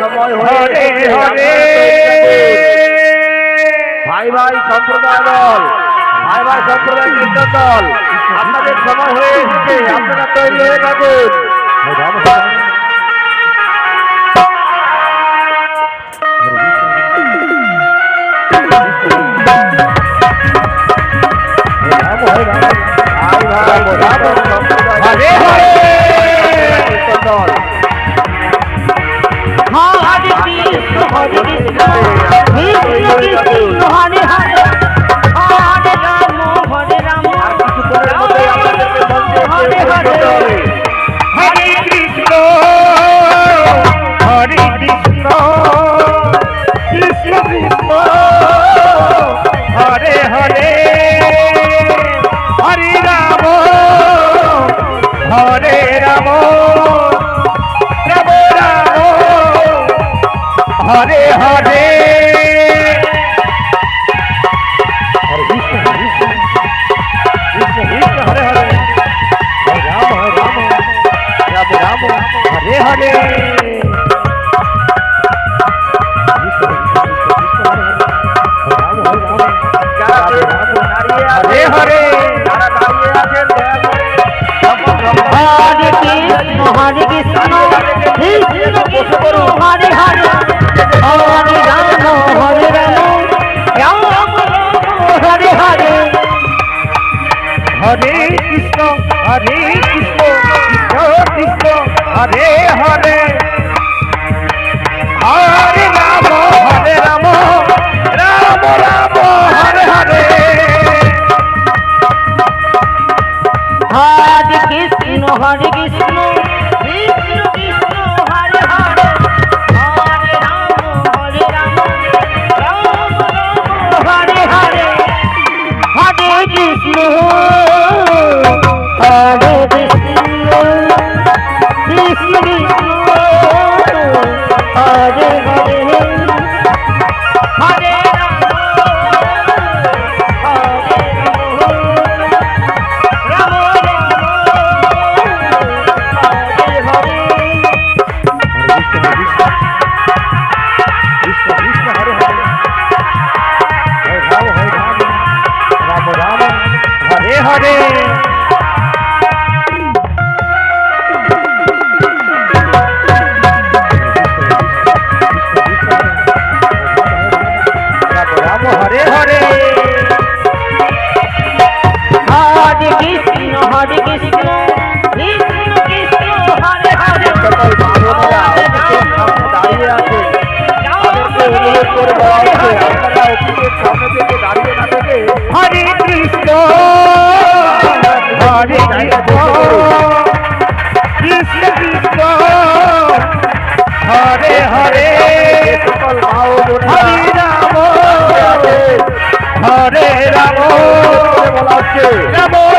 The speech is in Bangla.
সময় হরে ভাই ভাই সম্প্রদায় দল। ভাই ভাই সম্প্রদায় কীর্তন দল। আপনাদের সময় হয়ে এসেছে আপনারা তৈরি হয়ে থাকুন। ¡Vamos! हरे हरे हरे हरे हरे हरे हरे हरे हरे हरे करो कृष्ण হরে কৃষ্ণ হরে কৃষ্ণ। দাঁড়িয়ে আছে আপনারা অফিসের সামনে থেকে দাঁড়িয়ে কেমন